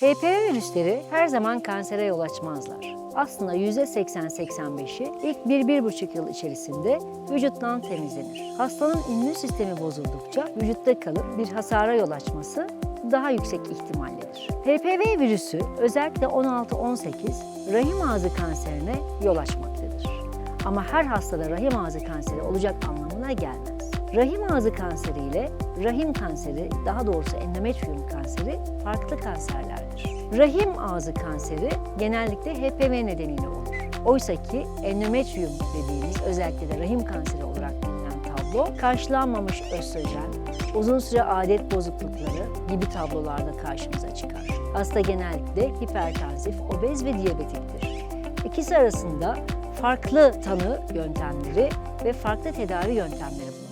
HPV virüsleri her zaman kansere yol açmazlar. Aslında %80-85'i ilk 1-1,5 yıl içerisinde vücuttan temizlenir. Hastanın immün sistemi bozuldukça vücutta kalıp bir hasara yol açması daha yüksek ihtimallidir. HPV virüsü özellikle 16-18 rahim ağzı kanserine yol açmaktadır. Ama her hastada rahim ağzı kanseri olacak anlamına gelmez. Rahim ağzı kanseri ile rahim kanseri, daha doğrusu endometrium kanseri farklı kanserlerdir. Rahim ağzı kanseri genellikle HPV nedeniyle olur. Oysa ki endometrium dediğimiz özellikle de rahim kanseri olarak bilinen tablo karşılanmamış östrojen, uzun süre adet bozuklukları gibi tablolarda karşımıza çıkar. Hasta genellikle hipertansif, obez ve diyabetiktir. İkisi arasında farklı tanı yöntemleri ve farklı tedavi yöntemleri bulunur.